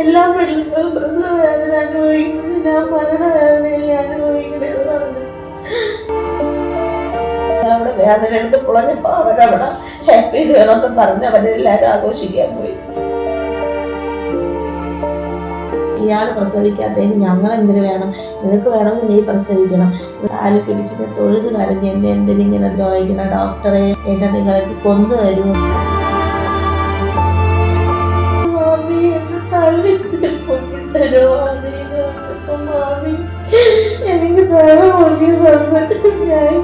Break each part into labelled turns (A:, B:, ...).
A: എല്ലാ പെണ്ണുങ്ങളും പ്രസവ വേദന അനുഭവിക്കുന്നു. ഞാൻ മരണവേദനയിൽ അനുഭവിക്കണേന്ന് പറഞ്ഞു. അവിടെ വേദന എടുത്ത് കുളഞ്ഞപ്പോ അവരവിടെ ഹാപ്പി എന്നൊക്കെ പറഞ്ഞ് അവരെല്ലാരും ആഘോഷിക്കാൻ പോയി. ഇയാൾ പ്രസവിക്കാത്തതിന് ഞങ്ങൾ എന്തിനു വേണം? നിനക്ക് വേണമെങ്കിൽ നീ പ്രസവിക്കണം. കാൽ പിടിച്ചിട്ട് തൊഴുത് കരഞ്ഞ് എന്നെ എന്തിനിങ്ങനെ ദ്രോഹിക്കണം? ഡോക്ടറെ എന്നെ നിങ്ങൾക്ക് കൊന്നു തരുമോ എനിക്ക് വേറെ തന്നത് ഞാൻ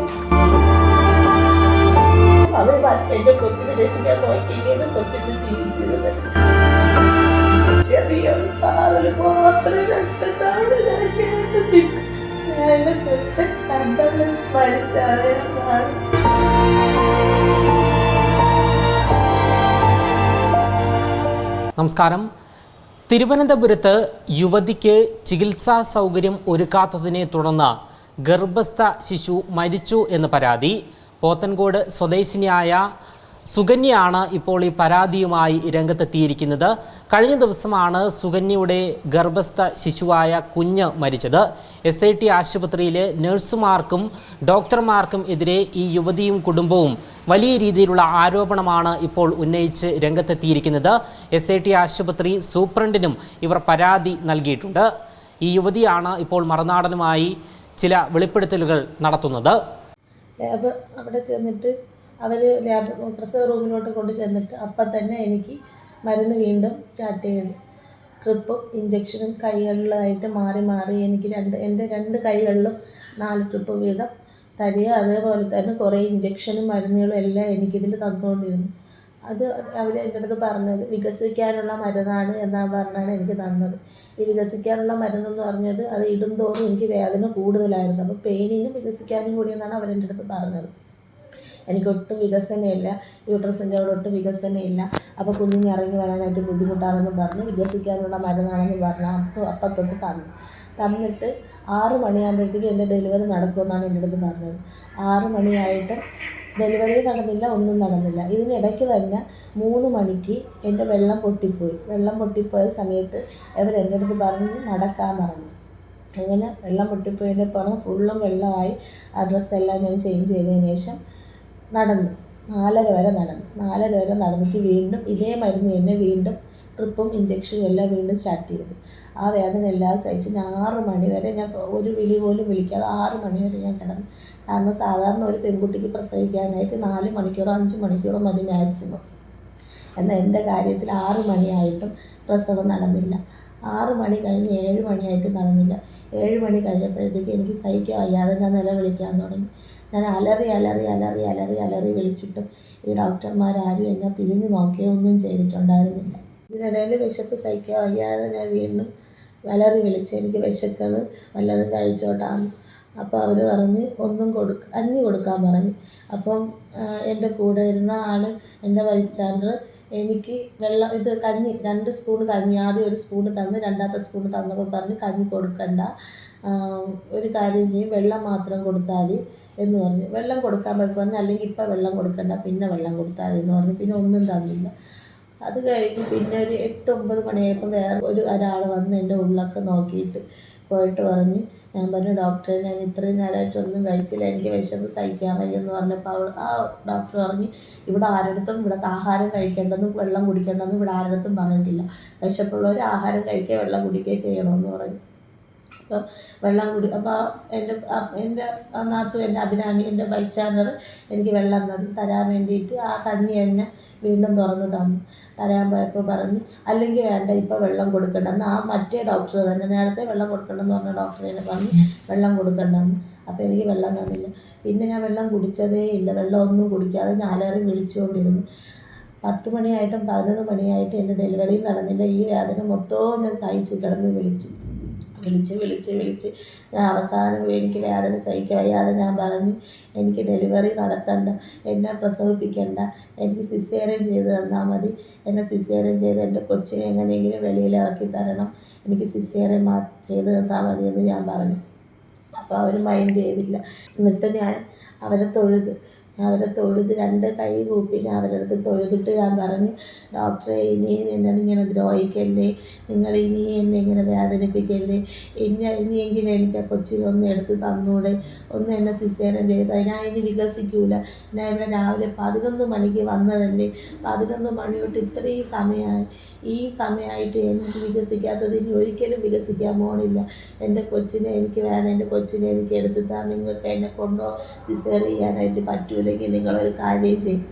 B: നമസ്കാരം. തിരുവനന്തപുരത്ത് യുവതിക്ക് ചികിത്സാ സൗകര്യം ഒരുക്കാത്തതിനെ തുടർന്ന് ഗർഭസ്ഥ ശിശു മരിച്ചു എന്ന് പരാതി. പോത്തൻകോട് സ്വദേശിനിയായ സുകന്യയാണ് ഇപ്പോൾ ഈ പരാതിയുമായി രംഗത്തെത്തിയിരിക്കുന്നത്. കഴിഞ്ഞ ദിവസമാണ് സുകന്യയുടെ ഗർഭസ്ഥ ശിശുവായ കുഞ്ഞ് മരിച്ചത്. എസ് ഐ ടി ആശുപത്രിയിലെ നഴ്സുമാർക്കും ഡോക്ടർമാർക്കും എതിരെ ഈ യുവതിയും കുടുംബവും വലിയ രീതിയിലുള്ള ആരോപണമാണ് ഇപ്പോൾ ഉന്നയിച്ച് രംഗത്തെത്തിയിരിക്കുന്നത്. എസ് ഐ ടി ആശുപത്രി സൂപ്രണ്ടിനും ഇവർ പരാതി നൽകിയിട്ടുണ്ട്. ഈ യുവതിയാണ് ഇപ്പോൾ മറുനാടനുമായി ചില വെളിപ്പെടുത്തലുകൾ നടത്തുന്നത്.
A: അവിടെ ചെന്നിട്ട് അവർ ലാബ് പ്രസവ റൂമിലോട്ട് കൊണ്ട് ചെന്നിട്ട് അപ്പം തന്നെ എനിക്ക് മരുന്ന് വീണ്ടും സ്റ്റാർട്ട് ചെയ്തു. ട്രിപ്പും ഇഞ്ചക്ഷനും കൈകളിലായിട്ട് മാറി മാറി എനിക്ക് രണ്ട് എന്റെ രണ്ട് കൈകളിലും നാല് ട്രിപ്പ് വീതം തരിക അതേപോലെ തന്നെ കുറേ ഇഞ്ചക്ഷനും മരുന്നുകളും എല്ലാം എനിക്കിതിൽ തന്നുകൊണ്ടിരുന്നു. അത് അവർ എന്റെ അടുത്ത് പറഞ്ഞത് വികസിക്കാനുള്ള മരുന്നാണ് എന്നാണ് പറഞ്ഞാണ് എനിക്ക് തന്നത്. ഈ വികസിക്കാനുള്ള മരുന്നെന്ന് പറഞ്ഞത് അത് ഇടുന്തോറും എനിക്ക് വേദന കൂടുതലായിരുന്നു. അപ്പോൾ പെയിനിനും വികസിക്കാനും കൂടിയെന്നാണ് അവരെന്റെ അടുത്ത് പറഞ്ഞത്. എനിക്കൊട്ടും വികസനമില്ല. യൂട്രസിന്റെ അവിടെ ഒട്ടും വികസനമില്ല. അപ്പോൾ കുഞ്ഞിന് ഇറങ്ങി വരാനായിട്ട് ബുദ്ധിമുട്ടാണെന്ന് പറഞ്ഞു. വികസിക്കാനുള്ള മരുന്നാണെന്ന് പറഞ്ഞ്. അപ്പോൾ അപ്പം തൊട്ട് തന്നു. തന്നിട്ട് ആറ് മണിയാകുമ്പോഴത്തേക്ക് എന്റെ ഡെലിവറി നടക്കുമെന്നാണ് എന്റെ അടുത്ത് പറഞ്ഞത്. ആറ് മണിയായിട്ട് ഡെലിവറി നടന്നില്ല ഒന്നും നടന്നില്ല. ഇതിനിടയ്ക്ക് തന്നെ മൂന്ന് മണിക്ക് എന്റെ വെള്ളം പൊട്ടിപ്പോയി. വെള്ളം പൊട്ടിപ്പോയ സമയത്ത് അവർ എന്റെ അടുത്ത് പറഞ്ഞ് നടക്കാൻ പറഞ്ഞു. അങ്ങനെ വെള്ളം പൊട്ടിപ്പോയതിന്റെ പുറം ഫുള്ളും വെള്ളമായി. ആ ഡ്രസ്സെല്ലാം ഞാൻ ചേഞ്ച് ചെയ്തതിന് ശേഷം നടന്നു. നാലര വരെ നടന്നു. നാലര വരെ നടന്നിട്ട് വീണ്ടും ഇതേ മരുന്ന് തന്നെ വീണ്ടും ട്രിപ്പും ഇഞ്ചക്ഷനും എല്ലാം വീണ്ടും സ്റ്റാർട്ട് ചെയ്തു ആ വേദന എല്ലാം സഹിച്ച് ഞാൻ ആറ് മണി വരെ ഞാൻ ഒരു വിളി പോലും വിളിക്കാതെ ആറ് മണി വരെ ഞാൻ കിടന്നു. കാരണം സാധാരണ ഒരു പെൺകുട്ടിക്ക് പ്രസവിക്കാനായിട്ട് നാല് മണിക്കൂറോ അഞ്ച് മണിക്കൂറോ മതി മാക്സിമം എന്നാൽ എന്റെ കാര്യത്തിൽ ആറ് മണിയായിട്ടും പ്രസവം നടന്നില്ല. ആറ് മണി കഴിഞ്ഞ് ഏഴ് മണിയായിട്ട് നടന്നില്ല. ഏഴ് മണി കഴിഞ്ഞപ്പോഴത്തേക്ക് എനിക്ക് സഹിക്കാൻ വയ്യാതെ ഞാൻ നിലവിളിക്കാൻ തുടങ്ങി. ഞാൻ അലറി അലറി അലറി അലറി അലറി വിളിച്ചിട്ടും ഈ ഡോക്ടർമാരാരും എന്നെ തിരിഞ്ഞു നോക്കുകയോ ഒന്നും ചെയ്തിട്ടുണ്ടായിരുന്നില്ല. ഇതിനിടയിൽ വിശപ്പ് സഹിക്കാൻ വയ്യാതെ ഞാൻ വീണ്ടും അലറി വിളിച്ച് എനിക്ക് വിശക്കണ് വല്ലതും കഴിച്ചോട്ടാണ് അപ്പോൾ അവർ പറഞ്ഞ് ഒന്നും കൊടുക്ക അഞ്ഞ് കൊടുക്കാൻ പറഞ്ഞു. അപ്പം എന്റെ കൂടെ ഇരുന്ന ആൾ എന്റെ വൈസ് ചാൻഡർ എനിക്ക് വെള്ളം ഇത് കഞ്ഞി രണ്ട് സ്പൂൺ കഞ്ഞി ആദ്യം ഒരു സ്പൂൺ തന്ന് രണ്ടാമത്തെ സ്പൂൺ തന്നപ്പോൾ പറഞ്ഞ് കഞ്ഞി കൊടുക്കണ്ട. ഒരു കാര്യം ചെയ്യും വെള്ളം മാത്രം കൊടുത്താൽ എന്ന് പറഞ്ഞു. വെള്ളം കൊടുക്കാൻ പറ്റും അല്ലെങ്കിൽ ഇപ്പം വെള്ളം കൊടുക്കണ്ട പിന്നെ വെള്ളം കൊടുത്താൽ എന്ന് പറഞ്ഞു. പിന്നെ ഒന്നും തന്നില്ല. അത് കഴിഞ്ഞ് പിന്നെ ഒരു എട്ട് ഒമ്പത് മണിയായപ്പോൾ വേറെ ഒരു ഒരാൾ വന്ന് എന്റെ ഉള്ളൊക്കെ നോക്കിയിട്ട് പോയിട്ട് പറഞ്ഞ് ഞാൻ പറഞ്ഞു ഡോക്ടറെ ഞാൻ ഇത്രയും നേരമായിട്ട് ഒന്നും കഴിച്ചില്ല എനിക്ക് വിശപ്പ് സഹിക്കാൻ വയ്യ എന്ന് പറഞ്ഞപ്പോൾ അവൾ ആ ഡോക്ടർ പറഞ്ഞ് ഇവിടെ ആരുടെടുത്തും ഇവിടെ ആഹാരം കഴിക്കേണ്ടെന്നും വെള്ളം കുടിക്കേണ്ടെന്നും ഇവിടെ ആരുടെടുത്തും പറഞ്ഞിട്ടില്ല. വിശപ്പുള്ളവർ ആഹാരം കഴിക്കുക വെള്ളം കുടിക്കുകയും ചെയ്യണമെന്ന് പറഞ്ഞു. അപ്പം വെള്ളം കുടി അപ്പോൾ എന്റെ എന്റെ നാത്തു എന്റെ അഭിരാമി എന്റെ ചാൻസലർ എനിക്ക് വെള്ളം തന്നു. തരാൻ വേണ്ടിയിട്ട് ആ കഞ്ഞി തന്നെ വീണ്ടും തുറന്ന് തന്നു. തരാൻ പോയപ്പോൾ പറഞ്ഞു അല്ലെങ്കിൽ വേണ്ട ഇപ്പോൾ വെള്ളം കൊടുക്കണ്ടെന്ന്. ആ മറ്റേ ഡോക്ടർ തന്നെ നേരത്തെ വെള്ളം കൊടുക്കണ്ടെന്ന് പറഞ്ഞ ഡോക്ടർ തന്നെ പറഞ്ഞു വെള്ളം കൊടുക്കണ്ടെന്ന്. അപ്പോൾ എനിക്ക് വെള്ളം തന്നില്ല. പിന്നെ ഞാൻ വെള്ളം കുടിച്ചതേ ഇല്ല. വെള്ളം ഒന്നും കുടിക്കാതെ ഞാലേറെ വിളിച്ചുകൊണ്ടിരുന്നു. പത്ത് മണിയായിട്ടും പതിനൊന്ന് മണിയായിട്ടും എന്റെ ഡെലിവറി നടന്നില്ല. ഈ വേദന മൊത്തവും ഞാൻ സഹിച്ച് കിടന്ന് വിളിച്ചു. വിളിച്ച് വിളിച്ച് വിളിച്ച് ഞാൻ അവസാനം എനിക്ക് വേദന സഹിക്കാതെ ഞാൻ പറഞ്ഞു എനിക്ക് ഡെലിവറി നടത്തണ്ട എന്നെ പ്രസവിപ്പിക്കണ്ട എനിക്ക് സിസേറിയൻ ചെയ്ത് തന്നാൽ മതി എന്നെ സിസേറിയൻ ചെയ്ത് എന്റെ കൊച്ചിനെ എങ്ങനെയെങ്കിലും വെളിയിലിറക്കി തരണം എനിക്ക് സിസേറിയൻ മാ ചെയ്ത് തന്നാൽ മതി എന്ന് ഞാൻ പറഞ്ഞു. അപ്പോൾ അവർ മൈൻഡ് ചെയ്തില്ല. എന്നിട്ട് ഞാൻ അവരെ തൊഴുത് അവരെ തൊഴുത് രണ്ട് കൈ കൂപ്പി ഞാൻ അവരുടെ അടുത്ത് തൊഴുതിട്ട് ഞാൻ പറഞ്ഞു ഡോക്ടറെ ഇനി എന്നെ ഇങ്ങനെ ദ്രോഹിക്കല്ലേ? നിങ്ങൾ ഇനി എന്നെ ഇങ്ങനെ വേദനിപ്പിക്കല്ലേ? ഇനി ഇനിയെങ്കിലും എനിക്ക് ആ കൊച്ചിനെ ഒന്ന് എടുത്ത് തന്നൂടെ? ഒന്ന് എന്നെ സിസേരം ചെയ്താൽ ഞാൻ ഇനി വികസിക്കൂല. ഞാൻ ഇവിടെ രാവിലെ പതിനൊന്ന് മണിക്ക് വന്നതല്ലേ? പതിനൊന്ന് മണി തൊട്ട് ഇത്രയും സമയമായി. ഈ സമയമായിട്ട് എനിക്ക് വികസിക്കാത്തത് ഇനി ഒരിക്കലും വികസിക്കാൻ പോകണില്ല എന്റെ കൊച്ചിനെ എനിക്ക് വേണം എന്റെ കൊച്ചിനെ എനിക്ക് എടുത്തിട്ടാൽ നിങ്ങൾക്ക് എന്നെ കൊണ്ടോ സിസേർ ചെയ്യാനായിട്ട് പറ്റൂലെങ്കിൽ നിങ്ങളൊരു കാര്യം ചെയ്യും.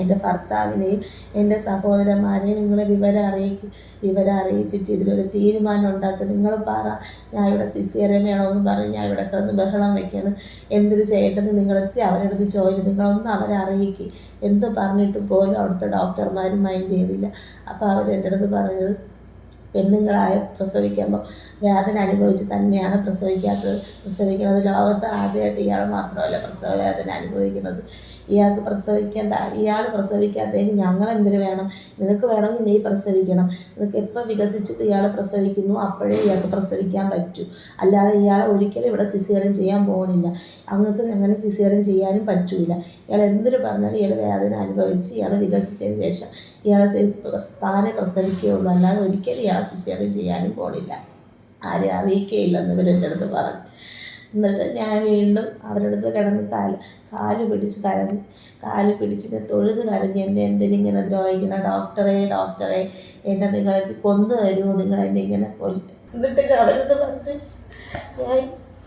A: എന്റെ ഭർത്താവിനെയും എന്റെ സഹോദരന്മാരെയും നിങ്ങൾ വിവരം അറിയിക്കും വിവരം അറിയിച്ചിട്ട് ഇതിലൊരു തീരുമാനം ഉണ്ടാക്കുക നിങ്ങൾ പറ ഞാൻ ഇവിടെ സിസേറിയൻ വേണമെന്ന് പറഞ്ഞ് ഞാൻ ഇവിടെ കിടന്ന് ബഹളം വെക്കണം. എന്തിന് ചെയ്യേണ്ടത്? നിങ്ങളെത്തി അവരെടുത്ത് ചോദിക്കും. നിങ്ങളൊന്നും അവരെ അറിയിക്കും. എന്ത് പറഞ്ഞിട്ട് പോലും അവിടുത്തെ ഡോക്ടർമാരും മൈൻഡ് ചെയ്തില്ല അപ്പോൾ അവർ എന്റെ അടുത്ത് പറഞ്ഞത് പെണ്ണുങ്ങളായ പ്രസവിക്കുമ്പോൾ വേദന അനുഭവിച്ച് തന്നെയാണ് പ്രസവിക്കാത്തത്. പ്രസവിക്കുന്നത് ലോകത്ത് ആദ്യമായിട്ട് ഇയാൾ മാത്രമല്ല പ്രസവ വേദന അനുഭവിക്കുന്നത്. ഇയാൾക്ക് പ്രസവിക്കേണ്ട ഇയാൾ പ്രസവിക്കാത്തതിന് ഞങ്ങൾ എന്തിനു വേണം? നിനക്ക് വേണമെങ്കിൽ നീ പ്രസവിക്കണം. നിനക്ക് എപ്പോൾ വികസിച്ചിട്ട് ഇയാൾ പ്രസവിക്കുന്നു അപ്പോഴേ ഇയാൾക്ക് പ്രസവിക്കാൻ പറ്റൂ. അല്ലാതെ ഇയാൾ ഒരിക്കലും ഇവിടെ സിസേറിയൻ ചെയ്യാൻ പോകുന്നില്ല. അങ്ങക്ക് അങ്ങനെ സിസേറിയൻ ചെയ്യാനും പറ്റൂല. ഇയാൾ എന്തിനു പറഞ്ഞാലും ഇയാൾ വേദന അനുഭവിച്ച് ഇയാൾ വികസിച്ചതിന് ശേഷം ഇയാൾ താനെ പ്രസവിക്കുകയുള്ളൂ. അല്ലാതെ ഒരിക്കലും ഇയാൾ സിസേറിയൻ ചെയ്യാനും പോണില്ല. ആരും അറിയിക്കുകയില്ലെന്ന് ഇവരെന്റെ അടുത്ത് പറഞ്ഞു. എന്നിട്ട് ഞാൻ വീണ്ടും അവരുടെ അടുത്ത് കിടന്ന് കാൽ കാൽ പിടിച്ച് കരഞ്ഞ് കാൽ പിടിച്ചിട്ട് തൊഴുത് കരഞ്ഞ് എന്നെ എന്തിനിങ്ങനെ ദ്രോഹിക്കണം? ഡോക്ടറെ ഡോക്ടറെ എന്നെ നിങ്ങൾ കൊന്നു തരുമോ നിങ്ങൾ എന്നെ ഇങ്ങനെ കൊല്ല. എന്നിട്ട് അവരെന്ന് പറഞ്ഞ് ഞാൻ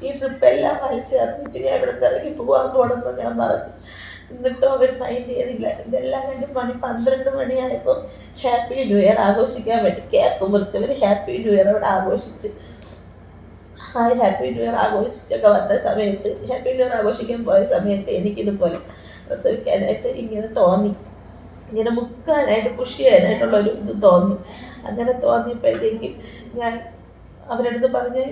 A: ഈ ട്രിപ്പെല്ലാം അറിഞ്ഞിട്ട് ഞാൻ ഇവിടെ ഇറങ്ങി പോകാൻ പോകണമെന്ന് ഞാൻ പറഞ്ഞു. എന്നിട്ടും അവർ മൈൻഡ് ചെയ്തില്ല. ഇതെല്ലാം കണ്ട് മണി പന്ത്രണ്ട് മണിയായപ്പോൾ ഹാപ്പി ന്യൂ ഇയർ ആഘോഷിക്കാൻ വേണ്ടി കേക്ക് മുറിച്ചവർ ഹാപ്പി ന്യൂ ഇയർ അവിടെ ആഘോഷിച്ച്. ഹായ് ഹാപ്പി ന്യൂ ഇയർ ആഘോഷിച്ചൊക്കെ വന്ന സമയത്ത് ഹാപ്പി ന്യൂ ഇയർ ആഘോഷിക്കാൻ പോയ സമയത്ത് എനിക്കിതുപോലെ പ്രസവിക്കാനായിട്ട് ഇങ്ങനെ തോന്നി. ഇങ്ങനെ മുക്കാനായിട്ട് പുഷ് ചെയ്യാനായിട്ടുള്ള ഒരു ഇത് തോന്നി. അങ്ങനെ തോന്നിയപ്പോഴത്തേക്കും ഞാൻ അവരുടെ അടുത്ത് പറഞ്ഞ്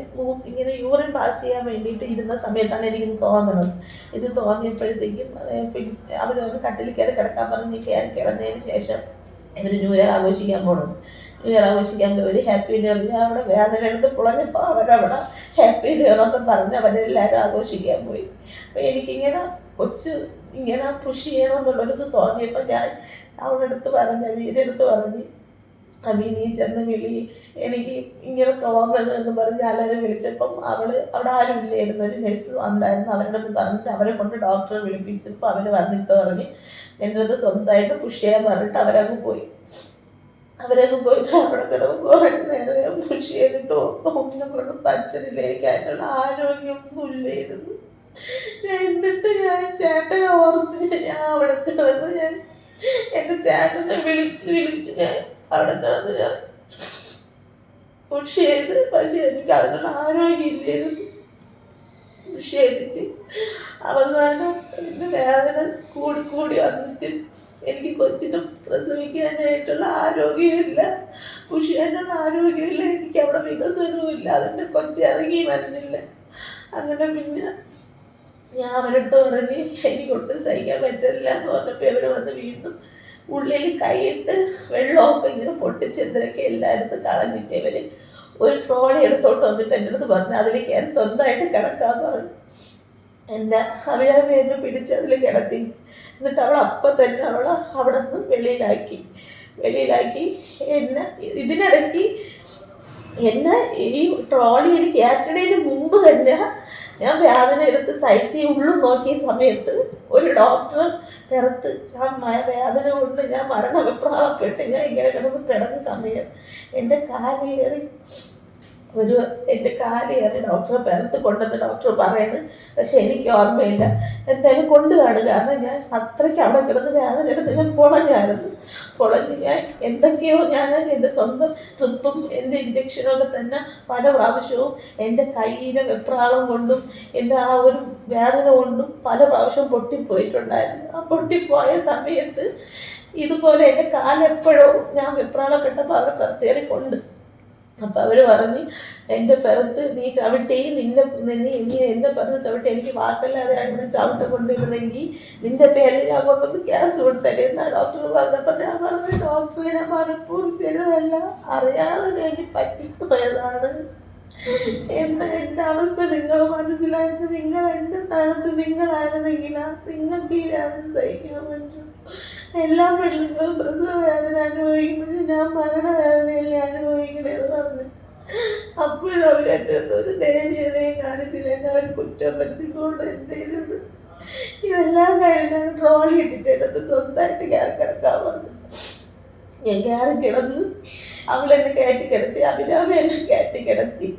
A: ഇങ്ങനെ യൂറിൻ പാസ് ചെയ്യാൻ വേണ്ടിയിട്ട് ഇരുന്ന സമയത്താണ് എനിക്കിത് തോന്നുന്നത് ഇത് തോന്നിയപ്പോഴത്തേക്കും പിടിച്ച് അവർ കട്ടിൽ കയറി കിടക്കാൻ പറഞ്ഞ് കയറി കിടന്നതിന് ശേഷം ഇവർ ന്യൂ ഇയർ ആഘോഷിക്കാൻ പോകണം ഇയർ ആഘോഷിക്കാൻ ഒരു ഹാപ്പി ന്യൂ ഇയർ ഞാൻ അവിടെ വേദനെടുത്ത് കുളഞ്ഞപ്പോൾ അവരവിടെ ഹാപ്പി ന്യൂ ഇയർ എന്നൊക്കെ പറഞ്ഞ് അവരെല്ലാവരും ആഘോഷിക്കാൻ പോയി. അപ്പോൾ എനിക്കിങ്ങനെ കൊച്ച് ഇങ്ങനെ പുഷ് ചെയ്യണമെന്നുള്ളൊരിത് തോന്നിയപ്പോൾ ഞാൻ അവളുടെ അടുത്ത് പറഞ്ഞു അവീന്റെ അടുത്ത് പറഞ്ഞ് അവി നീ ചെന്ന് വിളി എനിക്ക് ഇങ്ങനെ തോന്നണം എന്ന് പറഞ്ഞ് എല്ലാവരും വിളിച്ചപ്പം അവൾ അവിടെ ആരും ഇല്ലായിരുന്നു. ഒരു നഴ്സ് വന്നായിരുന്നു അവരുടെ അടുത്ത് പറഞ്ഞിട്ട് അവരെ കൊണ്ട് ഡോക്ടറെ വിളിപ്പിച്ചപ്പോൾ അവർ വന്നിട്ട് പറഞ്ഞ് എന്റെ അടുത്ത് സ്വന്തമായിട്ട് പുഷ് ചെയ്യാൻ പറഞ്ഞിട്ട് അവരങ്ങ് പോയി. അവരങ്ങ് പോയിട്ട് അവിടെ കിടന്ന് കുറേ നേരം പുഷ് ചെയ്തിട്ട് ഒന്നും കൊണ്ട് പറ്റണില്ല എനിക്ക് അതിനുള്ള ആരോഗ്യമൊന്നും ഇല്ലായിരുന്നു ഞാൻ എന്നിട്ട് ഞാൻ ചേട്ടനെ ഓർത്ത് ഞാൻ അവിടെ കിടന്ന് ഞാൻ എന്റെ ചേട്ടനെ വിളിച്ച് വിളിച്ച് ഞാൻ അവിടെ കിടന്ന് ഞാൻ പുഷ് ചെയ്ത് പക്ഷെ എനിക്ക് അതിനുള്ള ആരോഗ്യം ഇല്ലായിരുന്നു പുഷ് ചെയ്തിട്ട് അവസാനം എന്റെ വേദന കൂടി കൂടി വന്നിട്ട് എനിക്ക് കൊച്ചിനെ പ്രസവിക്കാനായിട്ടുള്ള ആരോഗ്യമില്ല. പുഷിയാനുള്ള ആരോഗ്യമില്ല. എനിക്ക് അവിടെ വികസനവും ഇല്ല അതിന്റെ കൊച്ചി ഇറങ്ങി വരുന്നില്ല. അങ്ങനെ പിന്നെ ഞാൻ അവരടുത്ത് പറഞ്ഞ് എനിക്കൊട്ടും സഹിക്കാൻ പറ്റില്ല എന്ന് പറഞ്ഞപ്പോൾ ഇവർ വന്ന് വീണ്ടും ഉള്ളിൽ കൈയിട്ട് വെള്ളമൊക്കെ ഇങ്ങനെ പൊട്ടിച്ച് എന്തൊക്കെ എല്ലായിടത്തും കളഞ്ഞിട്ട് ഇവർ ഒരു ട്രോളി എടുത്തോട്ട് വന്നിട്ട് എന്റെ അടുത്ത് പറഞ്ഞു അതിൽ കയറി സ്വന്തമായിട്ട് കിടക്കാൻ പറഞ്ഞു. എന്റെ അവരവ എന്നെ പിടിച്ച് അതിൽ കിടത്തി. എന്നിട്ട് അവൾ അപ്പം തന്നെ അവളെ അവിടെ നിന്ന് വെളിയിലാക്കി. വെളിയിലാക്കി എന്നെ ഇതിനിടയ്ക്ക് എന്നെ ഈ ട്രോളിയിൽ കയറ്റണേന് മുമ്പ് തന്നെ ഞാൻ വേദന എടുത്ത് സഹിച്ച് ഉള്ളു നോക്കിയ സമയത്ത് ഒരു ഡോക്ടർ തിരത്ത് ആ വേദന കൊണ്ട് ഞാൻ മരണ അഭിപ്രായപ്പെട്ട് ഞാൻ ഇങ്ങനെ കിടന്ന് കിടന്ന സമയം എന്റെ കാലേറി ഒരു എന്റെ കാലേറി ഡോക്ടറെ പുറത്ത് കൊണ്ടുവന്ന് ഡോക്ടർ പറയണ്. പക്ഷെ എനിക്ക് ഓർമ്മയില്ല. എന്തായാലും കൊണ്ടു കാണുക കാരണം ഞാൻ അത്രയ്ക്ക് അവിടെ കിടന്ന് വേദന എടുത്ത് ഞാൻ പൊളഞ്ഞായിരുന്നു. പൊളഞ്ഞ് ഞാൻ എന്തൊക്കെയോ ഞാൻ എന്റെ സ്വന്തം ട്രിപ്പും എന്റെ ഇഞ്ചക്ഷനൊക്കെ തന്നെ പല പ്രാവശ്യവും എന്റെ കയ്യിലെ വെപ്രാളം കൊണ്ടും എന്റെ ആ ഒരു വേദന കൊണ്ടും പല പ്രാവശ്യവും പൊട്ടിപ്പോയിട്ടുണ്ടായിരുന്നു. ആ പൊട്ടിപ്പോയ സമയത്ത് ഇതുപോലെ എന്റെ കാലെപ്പോഴോ ഞാൻ വെപ്രാളപ്പെട്ടപ്പോൾ അവരെ കൊണ്ട് അപ്പം അവർ പറഞ്ഞ് എന്റെ പിറത്ത് നീ ചവിട്ടി നിന്നെ നീ നീ എന്റെ പിറത്ത് ചവിട്ടി എനിക്ക് വാക്കല്ലാതെ ഇവിടെ ചവിട്ട കൊണ്ടിരുന്നെങ്കിൽ നിന്റെ പേരിൽ ഞാൻ കൊണ്ടൊന്ന് ക്യാഷ് കൊടുത്തല്ലേ എന്നാ ഡോക്ടർ പറഞ്ഞപ്പോൾ ഞാൻ പറഞ്ഞു ഡോക്ടറെ ഞാൻ മനഃപൂർവം ചെയ്തതല്ല അറിയാതെ എനിക്ക് പറ്റിപ്പോയതാണ്. എന്താ എന്റെ അവസ്ഥ നിങ്ങൾ മനസ്സിലാക്കി നിങ്ങൾ എന്റെ സ്ഥാനത്ത് നിങ്ങളായിരുന്നെങ്കിൽ നിങ്ങൾക്ക് ഈ രാജ്യം സഹിക്കാൻ പറ്റും എല്ലാ പെണ്ണുങ്ങളും പ്രസവ വേദന അനുഭവിക്കുമ്പോൾ ഞാൻ മരണവേദനയല്ലേ അനുഭവിക്കണേന്ന് പറഞ്ഞു. അപ്പോഴും അവരെന്റെ ഒരു ദയനീയതയും കാണിച്ചില്ല. എന്നെ അവർ കുറ്റപ്പെടുത്തിക്കൊണ്ട് എന്റെ ഇരുന്ന് ഇതെല്ലാം കഴിഞ്ഞ് ട്രോളി ഇട്ടിട്ട് അത് സ്വന്തമായിട്ട് കയറി കിടക്കാൻ പറഞ്ഞു. ഞാൻ കയറി കിടന്ന് അവളെന്നെ കയറ്റി കിടത്തി അഭിരാമി എന്നെ കയറ്റി കിടത്തി.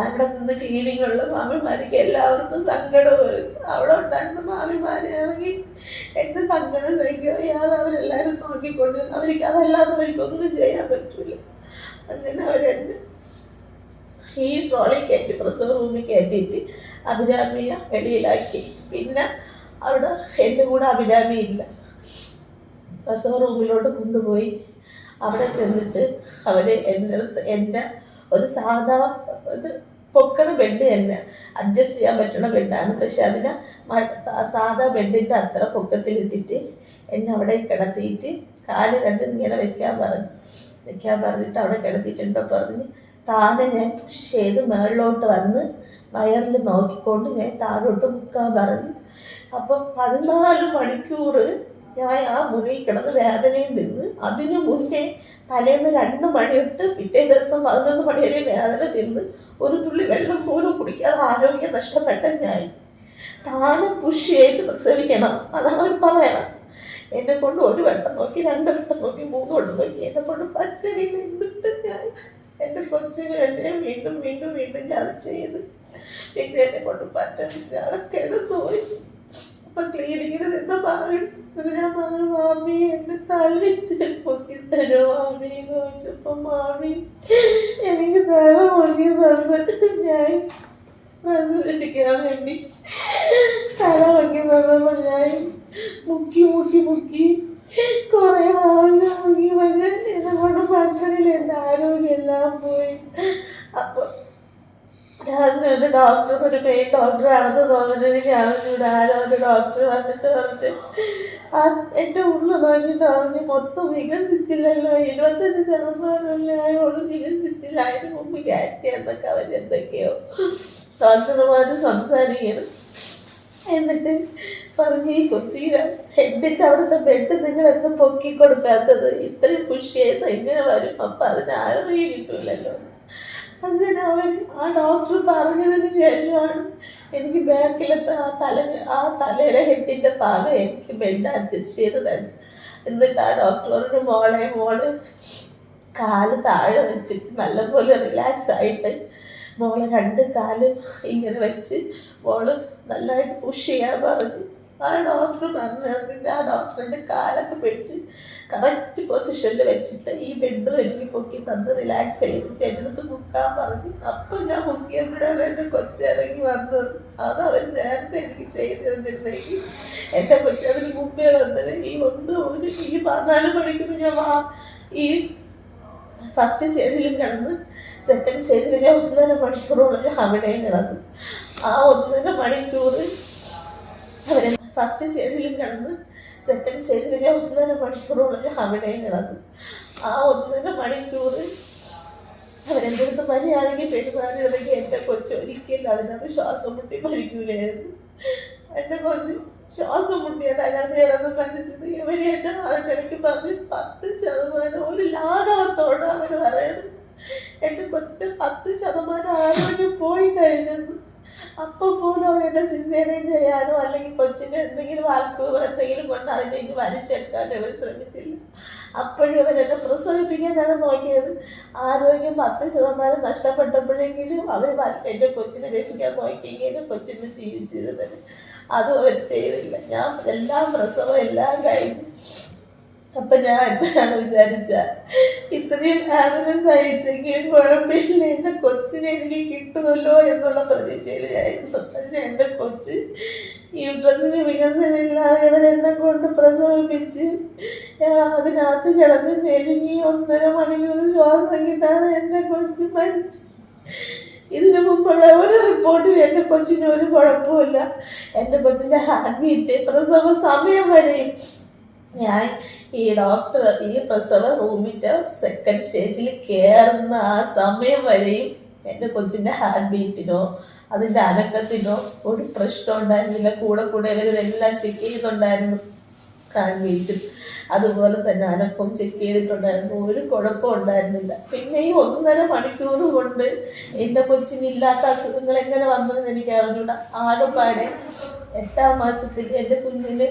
A: അവിടെ നിന്ന് ക്ലീനിങ്ങുള്ള മാമിമാർക്ക് എല്ലാവർക്കും സങ്കടം വരും. അവിടെ ഉണ്ടായിരുന്ന മാമിമാരാണെങ്കിൽ എന്റെ സങ്കടം സഹിക്കുക. യാതെ അവരെല്ലാവരും നോക്കിക്കൊണ്ടിരുന്നു അവർക്ക് അതല്ലാതെ അവർക്കൊന്നും ചെയ്യാൻ പറ്റില്ല അങ്ങനെ അവരെന്നെ ഈ ട്രോളി കയറ്റി പ്രസവ റൂമിൽ കയറ്റിയിട്ട് അഭിരാമിയെ വെളിയിലാക്കി. പിന്നെ അവിടെ എന്റെ കൂടെ അഭിരാമി ഇല്ല. പ്രസവ റൂമിലോട്ട് കൊണ്ടുപോയി അവിടെ ചെന്നിട്ട് അവർ എന്റെ അടുത്ത് എന്റെ ഒരു സാധാ ഇത് പൊക്കണ ബെഡ് തന്നെ. അഡ്ജസ്റ്റ് ചെയ്യാൻ പറ്റുന്ന ബെഡാണ് പക്ഷെ അതിനെ സാധാ ബെഡിന്റെ അത്ര പൊക്കത്തിലിട്ടിട്ട് എന്നെ അവിടെ കിടത്തിയിട്ട് കാൽ രണ്ടും ഇങ്ങനെ വെക്കാൻ പറഞ്ഞു വെക്കാൻ പറഞ്ഞിട്ട് അവിടെ കിടത്തിയിട്ടുണ്ടോ. പറഞ്ഞ് താനെ ഞാൻ പുഷ് ചെയ്ത് മേളിലോട്ട് വന്ന് വയറിൽ നോക്കിക്കൊണ്ട് ഞാൻ താഴോട്ട് മുക്കാൻ പറഞ്ഞു. അപ്പം പതിനാല് മണിക്കൂർ ഞാൻ ആ മുറിയിൽ കിടന്ന് വേദനയും നിന്ന് അതിനു മുന്നേ തലേന്ന് രണ്ട് മണി തൊട്ട് പിറ്റേ ദിവസം പതിനൊന്ന് മണി വരെ വേദന തിന്ന് ഒരു തുള്ളി വെള്ളം പോലും കുടിക്കാതെ ആരോഗ്യം നഷ്ടപ്പെട്ട ഞാൻ. താനെ പുഷ് ചെയ്ത് പ്രസവിക്കണം. അതാണ് അവർ പറയണം എന്നെ കൊണ്ട് ഒരു വട്ടം നോക്കി രണ്ട് വട്ടം നോക്കി മൂന്ന് വട്ടം നോക്കി. എന്നെ കൊണ്ട് പറ്റണില്ല. എന്നിട്ട് ഞാൻ എന്റെ കൊച്ചിന് എന്നെ വീണ്ടും വീണ്ടും വീണ്ടും ഞാൻ ചെയ്ത്. പിന്നെ എന്നെ കൊണ്ട് പറ്റണില്ല. കിടന്നുപോയി ക്ലീനിക്കിന് നിന്ന് പറയും. ഇത് ഞാൻ പറഞ്ഞു മാമി എന്നെ തള്ളി പൊക്കി തരോ മാമി? എന്ന് ചോദിച്ചപ്പോ മാമി എനിക്ക് തല പൊക്കി തന്ന് ഞാൻ പ്രസവിക്കാൻ വേണ്ടി തല പൊക്കി തന്നപ്പോ ഞാൻ മുക്കി മുക്കി മുക്കി കുറെ ആവശ്യം മുക്കി പക്ഷെ എന്നെ കൊണ്ട് പറ്റണില്ല എന്റെ ആരോഗ്യം എല്ലാം പോയി. അപ്പൊ ഒരു ഡോക്ടർ ഒരു പെയിൻ ഡോക്ടറാണെന്ന് തോന്നുന്നു. എനിക്ക് അറിഞ്ഞൂടെ. ആരോ ഒരു ഡോക്ടർ വന്നിട്ട് പറഞ്ഞിട്ട് ആ എന്റെ ഉള്ളു നോക്കിയിട്ട് പറഞ്ഞു മൊത്തം വികസിച്ചില്ലല്ലോ. ഇരുപത്തഞ്ച് ശതമാനമല്ലേ ആയോളൂ വികസിച്ചില്ല. അതിന് മുമ്പ് കയറ്റി എന്നൊക്കെ അവർ എന്തൊക്കെയോ ഡോക്ടർമാർ സംസാരിക്കണം എന്നിട്ട് പറഞ്ഞു ഈ കുട്ടിയുടെ ഹെഡിന്റെ അവിടുത്തെ ബെഡ് നിങ്ങൾ എന്ത് പൊക്കി കൊടുക്കാത്തത് ഇത്രയും പുഷ് ചെയ്ത് എങ്ങനെ വരും. അപ്പം അതിനാരും കിട്ടൂലല്ലോ. അങ്ങനെ അവൻ ആ ഡോക്ടർ പറഞ്ഞതിന് ശേഷമാണ് എനിക്ക് ബാക്കിലത്തെ ആ തല ആ തലയിലെ ഹെഡിന്റെ ഭാഗം എനിക്ക് ബെഡ് അഡ്ജസ്റ്റ് ചെയ്ത് തന്നെ എന്നിട്ട് ആ ഡോക്ടറോട് മോളെ മോൾ കാൽ താഴെ വെച്ചിട്ട് നല്ലപോലെ റിലാക്സ് ആയിട്ട് മോളെ രണ്ട് കാലും ഇങ്ങനെ വെച്ച് മോൾ നല്ലതായിട്ട് പുഷ് ചെയ്യാൻ പറഞ്ഞു. ആ ഡോക്ടർ പറഞ്ഞിരുന്നില്ല. ആ ഡോക്ടറിന്റെ കാലൊക്കെ പിടിച്ച് കറക്റ്റ് പൊസിഷനിൽ വെച്ചിട്ട് ഈ ബെഡ് എനിക്ക് പൊക്കി തന്ന് റിലാക്സ് ചെയ്തിട്ട് എന്റെ അടുത്ത് മുക്കാൻ പറഞ്ഞു. അപ്പം ഞാൻ മുക്കിയപ്പോഴാണ് എന്റെ കൊച്ചിറങ്ങി വന്നത്. അത് അവർ നേരത്തെ എനിക്ക് ചെയ്തു തന്നിരുന്നെങ്കിൽ എന്റെ കൊച്ചിറങ്ങി മുമ്പേ വന്നത്. ഈ ഒന്ന് ഒരു ഈ പതിനാല് മണിക്കൂർ ഞാൻ വാ ഈ ഫസ്റ്റ് സ്റ്റേജിലും കിടന്ന് സെക്കൻഡ് സ്റ്റേജിൽ ഞാൻ ഒന്നര മണിക്കൂറോളം അവിടെയും കിടന്നു. ആ ഒന്നര മണിക്കൂർ അവരെ ഫസ്റ്റ് സ്റ്റേജിലും കിടന്ന് സെക്കൻഡ് സ്റ്റേജിൽ ഞാൻ ഒന്നര മണിക്കൂറോളം അവിടെയും കിടന്നു. ആ ഒന്നര മണിക്കൂർ അവരെന്റെ അടുത്ത് മര്യാദയ്ക്ക് പെരുമാറിയതെങ്കിൽ എന്റെ കൊച്ചു ഒരിക്കലും അതിനകത്ത് ശ്വാസം മുട്ടി മരിക്കൂലായിരുന്നു. എന്റെ കൊച്ചു ശ്വാസം മുട്ടിയാൽ അതിനകത്ത് കിടന്ന് മരിച്ചത്. ഇവർ എന്റെ അതിനിടയ്ക്ക് പറഞ്ഞ് പത്ത് ശതമാനം ഒരു ലാഘവത്തോടെ അവർ പറയണം. എന്റെ കൊച്ചിന്റെ പത്ത് ശതമാനം ആരോഗ്യം പോയി കഴിഞ്ഞെന്ന്. അപ്പം പോലും എന്നെ സിസേറിയൻ ചെയ്യാനോ അല്ലെങ്കിൽ കൊച്ചിന്റെ എന്തെങ്കിലും വാൽക്കോ എന്തെങ്കിലും കൊണ്ട് ഇനി വലിച്ചെടുക്കാനോ അവർ ശ്രമിച്ചില്ല. അപ്പോഴും അവരെന്നെ പ്രസവിപ്പിക്കാനാണ് നോക്കിയത്. ആരോഗ്യം പത്ത് ശതമാനം നഷ്ടപ്പെട്ടപ്പോഴെങ്കിലും അവർ എന്റെ കൊച്ചിനെ രക്ഷിക്കാൻ നോക്കിയെങ്കിലും കൊച്ചിനെ ജീവിച്ചിരുന്നത്. അതും അവർ ചെയ്തില്ല. ഞാൻ എല്ലാം പ്രസവം എല്ലാം കഴിഞ്ഞു. അപ്പൊ ഞാൻ എന്താണ് വിചാരിച്ച? ഇത്രയും ആദരം സഹിച്ചെങ്കിൽ കുഴപ്പമില്ല. എന്റെ കൊച്ചിനെ എനിക്ക് കിട്ടുമല്ലോ എന്നുള്ള പ്രതീക്ഷയിലായിരുന്നു. എന്റെ കൊച്ച് യൂട്രസിന് വികസനമില്ലാതെ ഇവരെന്നെ കൊണ്ട് പ്രസവിപ്പിച്ച് അതിനകത്ത് കിടന്ന് ഞെരുങ്ങി ഒന്നര മണിക്കൂർ ശ്വാസം കിട്ടാതെ എന്റെ കൊച്ച് മരിച്ചു. ഇതിനു മുമ്പുള്ള ഒരു റിപ്പോർട്ടിൽ എന്റെ കൊച്ചിന് ഒരു കുഴപ്പമില്ല എന്റെ കൊച്ചിന്റെ ഹാർട്ട് ബീറ്റ് പ്രസവ സമയം വരെയും ഞാൻ ഈ ഡോക്ടർ ഈ പ്രസവ റൂമിന്റെ സെക്കൻഡ് സ്റ്റേജിൽ കയറുന്ന ആ സമയം വരെയും എന്റെ കൊച്ചിന്റെ ഹാർട്ട് ബീറ്റിനോ അതിന്റെ അനക്കത്തിനോ ഒരു പ്രശ്നം ഉണ്ടായിരുന്നില്ല. കൂടെ കൂടെ ഇവരിതെല്ലാം ചെക്ക് ചെയ്തിട്ടുണ്ടായിരുന്നു ഹാർട്ട് ബീറ്റും അതുപോലെ തന്നെ അനക്കം ചെക്ക് ചെയ്തിട്ടുണ്ടായിരുന്നു. ഒരു കുഴപ്പം ഉണ്ടായിരുന്നില്ല. പിന്നെ ഈ ഒന്നര മണിക്കൂർ കൊണ്ട് എന്റെ കൊച്ചിനില്ലാത്ത അസുഖങ്ങൾ എങ്ങനെ വന്നതെന്ന് എനിക്ക് അറിഞ്ഞൂടാ. ആകെപ്പാടെ എട്ടാം മാസത്തിൽ എന്റെ കുഞ്ഞിന്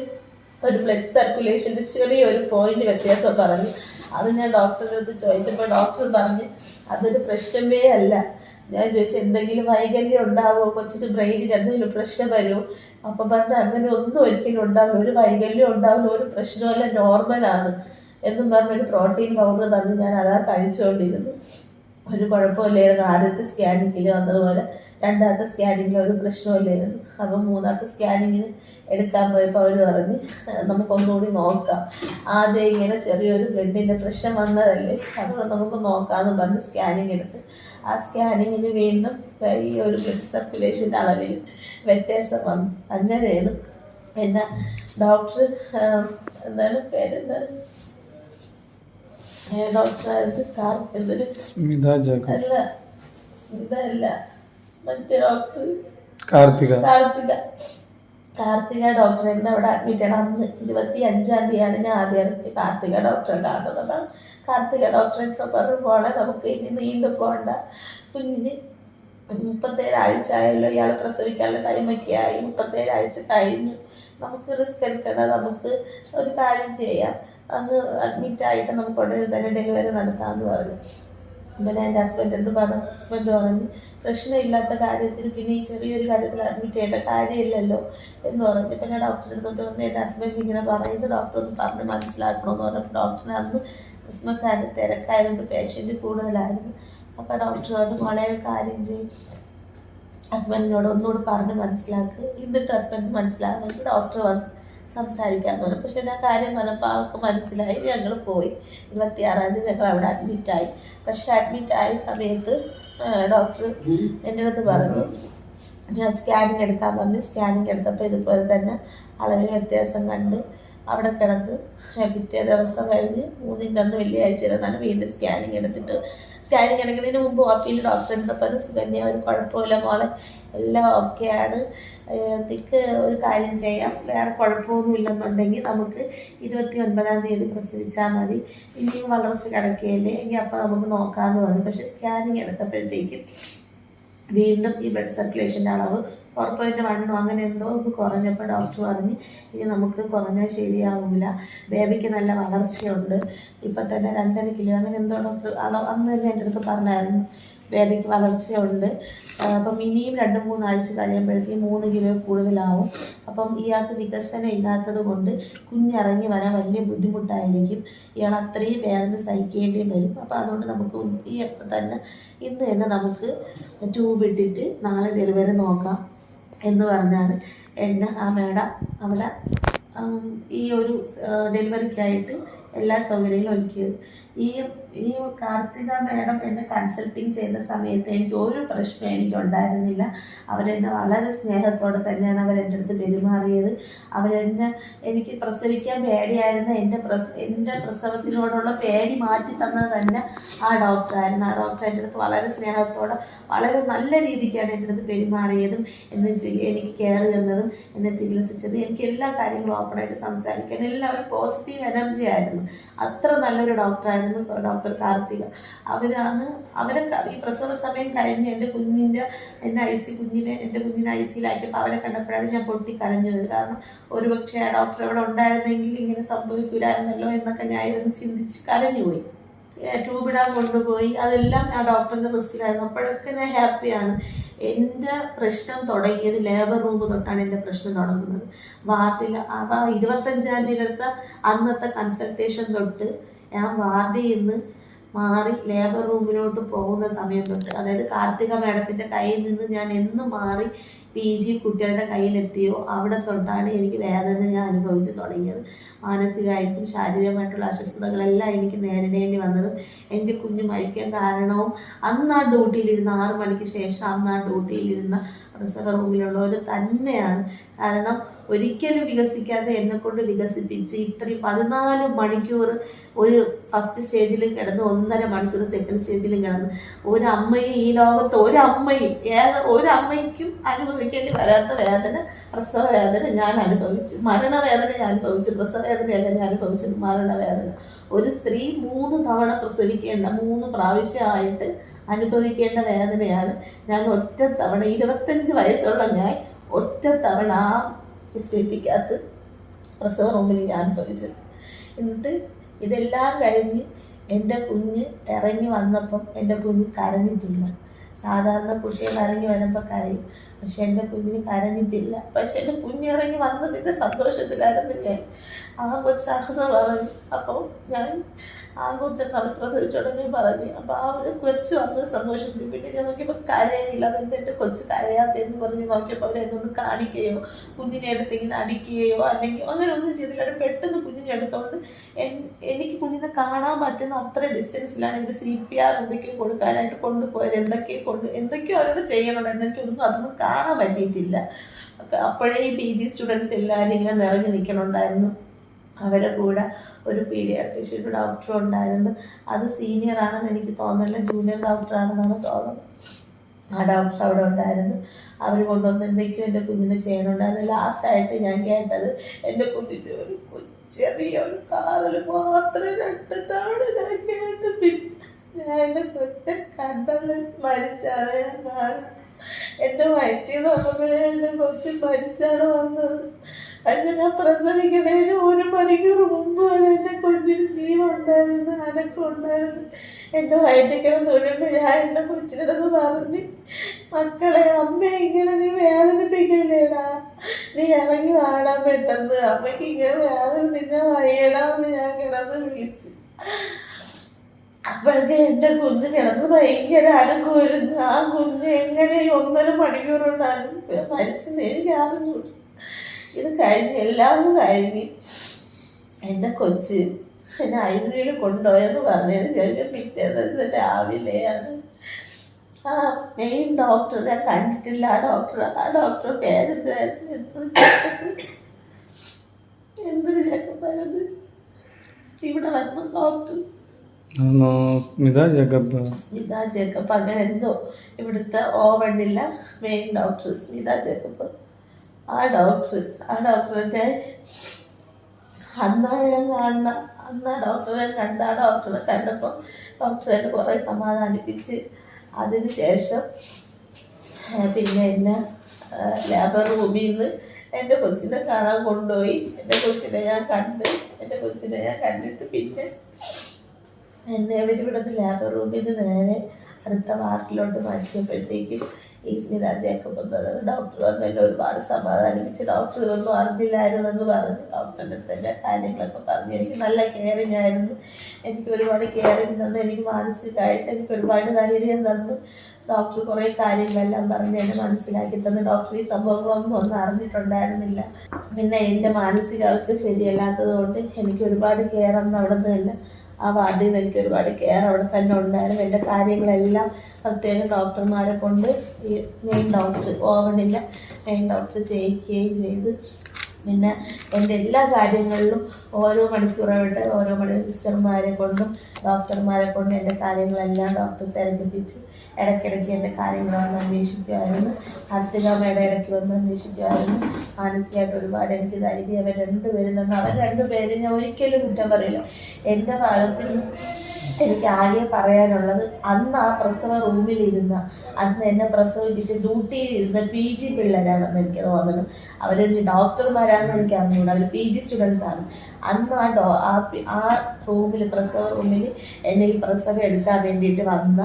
A: ഒരു ബ്ലഡ് സർക്കുലേഷന്റെ ചെറിയൊരു പോയിന്റ് വ്യത്യാസം പറഞ്ഞു. അത് ഞാൻ ഡോക്ടറുടെ അടുത്ത് ചോദിച്ചപ്പോൾ ഡോക്ടർ പറഞ്ഞ് അതൊരു പ്രശ്നമേ അല്ല. ഞാൻ ചോദിച്ചു എന്തെങ്കിലും വൈകല്യം ഉണ്ടാവുമോ കൊച്ചിന് ബ്രെയിനിൽ എന്തെങ്കിലും പ്രശ്നം വരുമോ? അപ്പം പറഞ്ഞു അങ്ങനെ ഒന്നും ഒരിക്കലും ഉണ്ടാവില്ല. ഒരു വൈകല്യം ഉണ്ടാവില്ല. ഒരു പ്രശ്നമല്ല നോർമലാണ് എന്നും പറഞ്ഞൊരു പ്രോട്ടീൻ പൗഡർ തന്ന് ഞാൻ അതാ കഴിച്ചുകൊണ്ടിരുന്നു. ഒരു കുഴപ്പമില്ലായിരുന്നു. ആദ്യത്തെ സ്കാനിങ്ങിൽ വന്നതുപോലെ രണ്ടാമത്തെ സ്കാനിങ്ങിൽ ഒരു പ്രശ്നമില്ലായിരുന്നു അപ്പം മൂന്നാമത്തെ സ്കാനിങ്ങിന് എടുക്കാൻ പോയപ്പോൾ അവർ പറഞ്ഞ് നമുക്കൊന്നുകൂടി നോക്കാം. ആദ്യം ഇങ്ങനെ ചെറിയൊരു ബ്ലഡിന്റെ പ്രശ്നം വന്നതല്ലേ അതുകൊണ്ട് നമുക്ക് നോക്കാമെന്ന് പറഞ്ഞ് സ്കാനിങ് എടുത്ത്. ആ സ്കാനിങ്ങിന് വീണ്ടും ഈ ഒരു ബ്ലഡ് സർക്കുലേഷന്റെ അളവിൽ വ്യത്യാസം വന്നു. അങ്ങനെയാണ് പിന്നെ ഡോക്ടർ എന്താണ് പേരെന്താണ്? ഡോക്ടറായത് കാർ എന്തൊരു? അല്ല സ്മിത അല്ല മറ്റേ ഡോക്ടർ
C: കാർത്തിക.
A: കാർത്തിക. കാർത്തിക എന്നെ അവിടെ അഡ്മിറ്റ് ആണ് അന്ന് ഇരുപത്തി അഞ്ചാം തീയതിയാണ് ഞാൻ ആദ്യം കാർത്തിക ഡോക്ടറെ കാണുന്നത്. കാർത്തിക ഡോക്ടറെ പറഞ്ഞു നമുക്ക് ഇനി നീണ്ടു പോകണ്ട കുഞ്ഞിന് മുപ്പത്തേഴ് ആഴ്ച ആയല്ലോ ഇയാൾ പ്രസവിക്കാനുള്ള ടൈമൊക്കെ ആയി. മുപ്പത്തേഴ് ആഴ്ച കഴിഞ്ഞു. നമുക്ക് റിസ്ക് എടുക്കണ്ട. നമുക്ക് ഒരു കാര്യം ചെയ്യാം. അന്ന് അഡ്മിറ്റ് ആയിട്ട് നമുക്ക് ഉടനെ തന്നെ ഡെലിവറി നടത്താമെന്ന് പറഞ്ഞു. പിന്നെ എന്റെ ഹസ്ബൻഡ് എന്ത് പറഞ്ഞു ഹസ്ബൻഡ് പറഞ്ഞു പ്രശ്നമില്ലാത്ത കാര്യത്തിന് പിന്നെ ഈ ചെറിയൊരു കാര്യത്തിൽ അഡ്മിറ്റ് ചെയ്യേണ്ട കാര്യമില്ലല്ലോ എന്ന് പറഞ്ഞു. ഞാൻ ഡോക്ടറെ എടുത്തോണ്ട് പറഞ്ഞു എന്റെ ഹസ്ബൻഡ് ഇങ്ങനെ പറയുന്നത് ഡോക്ടർ ഒന്ന് പറഞ്ഞ് മനസ്സിലാക്കണമെന്ന് പറഞ്ഞപ്പോൾ ഡോക്ടറിന് അന്ന് ക്രിസ്മസ് ആയിട്ട് തിരക്കായതുകൊണ്ട് പേഷ്യന്റ് കൂടുതലായിരുന്നു. അപ്പോൾ ഡോക്ടർ പറഞ്ഞു മോളെ കാര്യം ചെയ്യും. ഹസ്ബൻഡിനോട് ഒന്നുകൂടി പറഞ്ഞ് മനസ്സിലാക്ക്. എന്നിട്ട് ഹസ്ബൻഡ് മനസ്സിലാകണമെങ്കിൽ ഡോക്ടർ വന്ന്. സംസാരിക്കാമെന്ന് പറഞ്ഞു. പക്ഷെ ഞാൻ കാര്യം പറഞ്ഞപ്പോൾ അവർക്ക് മനസ്സിലായി. ഞങ്ങൾ പോയി. ഇരുപത്തിയാറാം തീയതി ഞങ്ങൾ അവിടെ അഡ്മിറ്റായി പക്ഷെ അഡ്മിറ്റായ സമയത്ത് ഡോക്ടർ എന്റെ അടുത്ത് പറഞ്ഞു ഞാൻ സ്കാനിങ് എടുക്കാൻ പറഞ്ഞു. സ്കാനിങ് എടുത്തപ്പോൾ ഇതുപോലെ തന്നെ അളവിൽ വ്യത്യാസം കണ്ട് അവിടെ കിടന്ന് പിറ്റേ ദിവസം കഴിഞ്ഞ് മൂന്നിന്റെ അന്ന് വെള്ളിയാഴ്ച ഇരുന്നാണ് വീണ്ടും സ്കാനിങ് എടുത്തിട്ട്. സ്കാനിങ് എടുക്കുന്നതിന് മുമ്പ് ഓപ്പിയിൽ ഡോക്ടറിന്റെ പറഞ്ഞു സുകന്യ ഒരു കുഴപ്പമില്ല മോളെ. എല്ലാം ഓക്കെയാണ് തിക്ക് ഒരു കാര്യം ചെയ്യാം. വേറെ കുഴപ്പമൊന്നും ഇല്ലെന്നുണ്ടെങ്കിൽ നമുക്ക് ഇരുപത്തി ഒൻപതാം തീയതി പ്രസവിച്ചാൽ മതി. ഇനിയും വളർച്ച കിടക്കുകയല്ലേ? എങ്കിൽ അപ്പോൾ നമുക്ക് നോക്കാമെന്ന് പറഞ്ഞു. പക്ഷേ സ്കാനിങ് എടുത്തപ്പോഴത്തേക്കും വീണ്ടും ഈ ബ്ലഡ് സർക്കുലേഷന്റെ അളവ് പോയിന്റ് വണ്ണോ അങ്ങനെ എന്തോ ഒന്ന് കുറഞ്ഞപ്പോൾ ഡോക്ടർ പറഞ്ഞ് ഇനി നമുക്ക് കുറഞ്ഞാൽ ശരിയാവില്ല ബേബിക്ക് നല്ല വളർച്ചയുണ്ട്. ഇപ്പം തന്നെ രണ്ടര കിലോ അങ്ങനെ എന്തോ ഡോക്ടർ അളവ് അന്ന് തന്നെ എന്റെ അടുത്ത് പറഞ്ഞായിരുന്നു ബേബിക്ക് വളർച്ചയുണ്ട്. അപ്പം ഇനിയും രണ്ട് മൂന്നാഴ്ച കഴിയുമ്പോഴത്തേക്കും മൂന്ന് കിലോ കൂടുതലാവും. അപ്പം ഇയാൾക്ക് വികസനം ഇല്ലാത്തത് കൊണ്ട് കുഞ്ഞിറങ്ങി വരാൻ വലിയ ബുദ്ധിമുട്ടായിരിക്കും. ഇയാൾ അത്രയും വേദന സഹിക്കേണ്ടിയും വരും. അപ്പോൾ അതുകൊണ്ട് നമുക്ക് ഈ തന്നെ ഇന്ന് തന്നെ നമുക്ക് ട്യൂബ് ഇട്ടിട്ട് നാളെ ഡെലിവറി നോക്കാം. എന്ന് പറഞ്ഞാണ്. എന്നെ ആ മേഡം അവിടെ ഈ ഒരു ഡെലിവറിക്കായിട്ട് എല്ലാ സൗകര്യങ്ങളും ഒരുക്കിയത്. ഈ ഈ കാർത്തിക മാഡം എന്നെ കൺസൾട്ടിങ് ചെയ്യുന്ന സമയത്ത് എനിക്ക് ഒരു പ്രശ്നം എനിക്ക് ഉണ്ടായിരുന്നില്ല അവരെന്നെ വളരെ സ്നേഹത്തോടെ തന്നെയാണ് അവരെന്റെ അടുത്ത് പെരുമാറിയത്. അവരെന്നെ എനിക്ക് പ്രസവിക്കാൻ പേടിയായിരുന്ന എന്റെ പ്രസ എന്റെ പ്രസവത്തിനോടുള്ള പേടി മാറ്റി തന്നത് തന്നെ ആ ഡോക്ടറായിരുന്നു. ആ ഡോക്ടർ എന്റെ അടുത്ത് വളരെ സ്നേഹത്തോടെ വളരെ നല്ല രീതിക്കാണ് എന്റെ അടുത്ത് പെരുമാറിയതും എന്നെ എനിക്ക് കെയർ തന്നതും എന്നെ ചികിത്സിച്ചത് എനിക്ക് എല്ലാ കാര്യങ്ങളും ഓപ്പണായിട്ട് സംസാരിക്കാൻ എല്ലാം ഒരു പോസിറ്റീവ് എനർജി ആയിരുന്നു. അത്ര നല്ലൊരു ഡോക്ടറായിരുന്നു ഡോക്ടർ കാർത്തിക. അവരാണ് അവരെ ഈ പ്രസവ സമയം കഴിഞ്ഞ് എന്റെ കുഞ്ഞിന്റെ എന്റെ ഐ സി കുഞ്ഞിനെ എന്റെ കുഞ്ഞിനെ ഐ സിയിലാക്കിയപ്പോൾ അവരെ കണ്ടപ്പോഴാണ് ഞാൻ പൊട്ടി കരഞ്ഞത്. കാരണം ഒരുപക്ഷെ ആ ഡോക്ടർ അവിടെ ഉണ്ടായിരുന്നെങ്കിൽ ഇങ്ങനെ സംഭവിക്കില്ലായിരുന്നല്ലോ എന്നൊക്കെ ഞാൻ ഇരുന്ന് ചിന്തിച്ച് കരഞ്ഞുപോയി. ട്യൂബിടാൻ കൊണ്ടുപോയി. അതെല്ലാം ആ ഡോക്ടറിന്റെ റിസ്കിലായിരുന്നു അപ്പോഴൊക്കെ ഞാൻ ഹാപ്പിയാണ്. എന്റെ പ്രശ്നം തുടങ്ങിയത് ലേബർ റൂം തൊട്ടാണ് എന്റെ പ്രശ്നം തുടങ്ങുന്നത്. വാർഡിൽ ആ ഇരുപത്തഞ്ചാം തീയതി എടുത്ത അന്നത്തെ കൺസൾട്ടേഷൻ തൊട്ട് ഞാൻ വാർഡിൽ നിന്ന് മാറി ലേബർ റൂമിലോട്ട് പോകുന്ന സമയം അതായത് കാർത്തിക മാഡത്തിന്റെ കയ്യിൽ നിന്ന് ഞാൻ എന്ന് മാറി പി ജി കുട്ടികളുടെ കയ്യിലെത്തിയോ അവിടെ തൊട്ടാണ് എനിക്ക് വേദന ഞാൻ അനുഭവിച്ച് തുടങ്ങിയത്. മാനസികമായിട്ടും ശാരീരികമായിട്ടുള്ള അസ്വസ്ഥതകളെല്ലാം എനിക്ക് നേരിടേണ്ടി വന്നതും എന്റെ കുഞ്ഞ് മരിക്കാൻ കാരണവും അന്ന് ആ ഡ്യൂട്ടിയിലിരുന്ന ആറ് മണിക്ക് ശേഷം അന്ന് ആ ഡ്യൂട്ടിയിലിരുന്ന പ്രസവ റൂമിലുള്ളവർ തന്നെയാണ്. കാരണം ഒരിക്കലും വികസിക്കാതെ എന്നെ കൊണ്ട് വികസിപ്പിച്ച് ഇത്രയും പതിനാല് മണിക്കൂർ ഒരു ഫസ്റ്റ് സ്റ്റേജിലും കിടന്ന് ഒന്നര മണിക്കൂർ സെക്കൻഡ് സ്റ്റേജിലും കിടന്ന് ഒരു അമ്മയും ഈ ലോകത്ത് ഒരു അമ്മയും ഏത് ഒരു അമ്മയ്ക്കും അനുഭവിക്കേണ്ടി വരാത്ത വേദന പ്രസവ വേദന ഞാൻ അനുഭവിച്ചു. മരണവേദന ഞാൻ അനുഭവിച്ചു. പ്രസവ വേദനയല്ല ഞാൻ അനുഭവിച്ചത് മരണവേദന. ഒരു സ്ത്രീ മൂന്ന് തവണ പ്രസവിക്കേണ്ട മൂന്ന് പ്രാവശ്യമായിട്ട് അനുഭവിക്കേണ്ട വേദനയാണ്. ഞാൻ ഒറ്റ തവണ ഇരുപത്തഞ്ച് വയസ്സുള്ള ഞാൻ ഒറ്റ തവണ ആ എസ്റ്റിക്കകത്ത് പ്രസവ റൂമിൽ ഞാൻ അനുഭവിച്ചത് എന്നിട്ട് ഇതെല്ലാം കഴിഞ്ഞ് എന്റെ കുഞ്ഞ് ഇറങ്ങി വന്നപ്പം എന്റെ കുഞ്ഞ് കരഞ്ഞിട്ടില്ല സാധാരണ കുട്ടികൾ ഇറങ്ങി വരുമ്പോൾ കരയും. പക്ഷെ എന്റെ കുഞ്ഞിന് കരഞ്ഞിട്ടില്ല. പക്ഷെ എന്റെ കുഞ്ഞ് ഇറങ്ങി വന്നതിന്റെ സന്തോഷത്തിലായിരുന്നു ഞാൻ. കൊച്ചാണെന്ന് പറഞ്ഞു അപ്പോൾ ഞാൻ ആ കൊച്ചൊക്കെ അവിടെ പ്രസവിച്ചുടനെ പറഞ്ഞു. അപ്പോൾ ആ ഒരു കൊച്ച് വന്ന് സന്തോഷത്തിൽ പിന്നെ ഞാൻ നോക്കിയപ്പോൾ കരയുന്നില്ല. അതെന്ത് എന്റെ കൊച്ച് കരയാത്തെന്ന് പറഞ്ഞ് നോക്കിയപ്പോൾ അവരെ എന്നൊന്ന് കാണിക്കുകയോ കുഞ്ഞിനെ എടുത്ത് ഇങ്ങനെ അടിക്കുകയോ അല്ലെങ്കിൽ അങ്ങനെ ഒന്നും ചെയ്തില്ല. അവർ പെട്ടെന്ന് കുഞ്ഞിനെ എടുത്തോണ്ട് എനിക്ക് കുഞ്ഞിനെ കാണാൻ പറ്റുന്ന അത്ര ഡിസ്റ്റൻസിലാണ് ഇവർ സി പി ആർ എന്തൊക്കെയോ കൊടുക്കാനായിട്ട് കൊണ്ടുപോയത്. എന്തൊക്കെയോ കൊണ്ട് എന്തൊക്കെയോ അവരോട് ചെയ്യണമായിരുന്നു എനിക്കൊന്നും അതൊന്നും കാണാൻ പറ്റിയിട്ടില്ല. അപ്പൊ അപ്പോഴേ ഈ പി ജി സ്റ്റുഡൻസ് എല്ലാവരും ഇങ്ങനെ നിറഞ്ഞു നിൽക്കണുണ്ടായിരുന്നു. അവരുടെ കൂടെ ഒരു പീഡിയാട്രിഷ്യൻ ഡോക്ടർ ഉണ്ടായിരുന്നു. അത് സീനിയർ ആണെന്ന് എനിക്ക് തോന്നുന്നില്ല. ജൂനിയർ ഡോക്ടർ ആണെന്നാണ് തോന്നുന്നത്. ആ ഡോക്ടർ അവിടെ ഉണ്ടായിരുന്നു. അവർ കൊണ്ടുവന്ന് എന്തൊക്കെയോ എന്റെ കുഞ്ഞിനെ ചെയ്യണുണ്ടായിരുന്നു ലാസ്റ്റായിട്ട് ഞാൻ കേട്ടത് എന്റെ കുഞ്ഞിന്റെ ഒരു ചെറിയ ഒരു കാറിൽ മാത്രം രണ്ട് തവണ ഞാൻ കേട്ട്. പിന്നെ ഞാൻ എന്റെ കൊച്ചെ കണ്ടത് മരിച്ചാണ് ഞാൻ എന്റെ വയറ്റിൽ നിന്ന് വന്നപ്പോഴേ എന്റെ കൊച്ചു മരിച്ചാണ് വന്നത്. അത് ഞാൻ പ്രസവിക്കണേന് ഒരു മണിക്കൂർ മുമ്പ് വരെ എന്റെ കൊച്ചിന് ജീവൻ ഉണ്ടായിരുന്നു അനക്കം ഉണ്ടായിരുന്നു. എന്റെ വയറ്റിൽ കിടന്നുകൊണ്ട് ഞാൻ എന്റെ കൊച്ചിനടുത്ത് പറഞ്ഞു മക്കളെ അമ്മ ഇങ്ങനെ നീ വേദനിപ്പിക്കല്ലേടാ? നീ ഇറങ്ങി വാടാൻ പെട്ടെന്ന്. അമ്മയ്ക്ക് ഇങ്ങനെ വേദന നിന്നെ വയ്യടാന്ന് ഞാൻ കിടന്ന് വിളിച്ചു. അപ്പോഴൊക്കെ എന്റെ കുഞ്ഞ് കിടന്ന് ഭയങ്കര അനക്കം വരുന്നു ആ കുഞ്ഞ് എങ്ങനെ ഒന്നര കൊണ്ടാണ് മരിച്ചെന്ന് എനിക്ക് അറിഞ്ഞു ഇത് കഴിഞ്ഞ് എല്ലാം കഴിഞ്ഞ് എന്റെ കൊച്ച് എന്നെ ഐ സി സിയിൽ കൊണ്ടുപോയെന്ന് പറഞ്ഞതിന് ശേഷം പിറ്റേന്ന് രാവിലെയാണ്. ആ മെയിൻ ഡോക്ടറെ കണ്ടിട്ടില്ല. ആ ഡോക്ടർ ആ ഡോക്ടർ പേരെന്ത് എന്തൊരു ചെക്കപ്പായത് ഇവിടെ വന്നു ഡോക്ടർ സ്മിത ജേക്കബ് അങ്ങനെ എന്തോ ഇവിടുത്തെ ഓവണില്ല മെയിൻ ഡോക്ടർ സ്മിത ജേക്കബ് ആ ഡോക്ടർ ആ ഡോക്ടറിന്റെ അന്നാണ് ഞാൻ കാണുന്ന അന്ന് ആ ഡോക്ടറെ കണ്ട ആ ഡോക്ടറെ കണ്ടപ്പോൾ ഡോക്ടറെ കുറേ സമാധാനിപ്പിച്ച് അതിന് ശേഷം പിന്നെ എന്നെ ലേബർ റൂമിൽ നിന്ന് എന്റെ കൊച്ചിനെ കാണാൻ കൊണ്ടുപോയി. എന്റെ കൊച്ചിനെ ഞാൻ കണ്ട് എന്റെ കൊച്ചിനെ ഞാൻ കണ്ടിട്ട് പിന്നെ എന്നെ അവർ ഇവിടുന്ന് ലേബർ റൂമിൽ നിന്ന് നേരെ അടുത്ത വാർഡിലോട്ട് മാറ്റിയപ്പോഴത്തേക്കും ഈ സ്മിത ജേക്കബ് ഡോക്ടർ വന്ന് എന്നെ ഒരുപാട് സമാധാനിപ്പിച്ച് ഡോക്ടർ ഇതൊന്നും അറിഞ്ഞില്ലായിരുന്നെന്ന് പറഞ്ഞ്. ഡോക്ടറിന്റെ എന്റെ കാര്യങ്ങളൊക്കെ പറഞ്ഞു. എനിക്ക് നല്ല കെയറിങ് ആയിരുന്നു. എനിക്ക് ഒരുപാട് കെയറിങ് തന്നു. എനിക്ക് മാനസികമായിട്ട് എനിക്ക് ഒരുപാട് ധൈര്യം തന്നു. ഡോക്ടർ കുറേ കാര്യങ്ങളെല്ലാം പറഞ്ഞ് എന്നെ മനസ്സിലാക്കി തന്നു. ഡോക്ടർ ഈ സംഭവങ്ങളൊന്നും ഒന്നും അറിഞ്ഞിട്ടുണ്ടായിരുന്നില്ല. പിന്നെ എന്റെ മാനസികാവസ്ഥ ശരിയല്ലാത്തത് കൊണ്ട് എനിക്ക് ഒരുപാട് കെയർ അന്ന് അവിടെ നിന്ന് തന്നെ. ആ വാർഡിൽ നിന്ന് എനിക്ക് ഒരുപാട് കെയർ അവിടെ തന്നെ ഉണ്ടായിരുന്നു. എന്റെ കാര്യങ്ങളെല്ലാം പ്രത്യേകം ഡോക്ടർമാരെ കൊണ്ട് ഈ മെയിൻ ഡോക്ടർ ഓവണില്ല മെയിൻ ഡോക്ടർ ചെയ്യിക്കുകയും ചെയ്ത്. പിന്നെ എന്റെ എല്ലാ കാര്യങ്ങളിലും ഓരോ മണിക്കൂറായിട്ട് ഓരോ മണി സിസ്റ്റർമാരെ കൊണ്ടും ഡോക്ടർമാരെ കൊണ്ടും എന്റെ കാര്യങ്ങളെല്ലാം ഡോക്ടർ തിരഞ്ഞെടുപ്പിച്ച് ഇടയ്ക്കിടയ്ക്ക് എന്റെ കാര്യങ്ങൾ വന്ന് അന്വേഷിക്കുമായിരുന്നു അർത്തികാമയുടെ ഇടയ്ക്ക് വന്ന് അന്വേഷിക്കുമായിരുന്നു മാനസികമായിട്ട് ഒരുപാട് എനിക്ക് ധൈര്യം അവർ രണ്ടുപേരും തന്നെ അവർ രണ്ടുപേരും ഞാൻ ഒരിക്കലും കുറ്റം പറയില്ല. എന്റെ ഭാഗത്ത് എനിക്ക് ആകെ പറയാനുള്ളത് അന്ന് ആ പ്രസവ റൂമിലിരുന്ന അന്ന് എന്നെ പ്രസവിപ്പിച്ച് ഡ്യൂട്ടിയിൽ ഇരുന്ന പി ജി പിള്ളേരാണെന്ന് എനിക്ക് തോന്നുന്നത് അവരൊരു ഡോക്ടർമാരാണെന്ന് എനിക്ക് അറിഞ്ഞുകൂടാ. അവർ പി ജി സ്റ്റുഡൻസ് ആണ് അന്ന് ആ ഡോ ആ ആ റൂമിൽ പ്രസവ റൂമിൽ എന്നെ ഈ പ്രസവം എടുക്കാൻ വേണ്ടിയിട്ട് വന്ന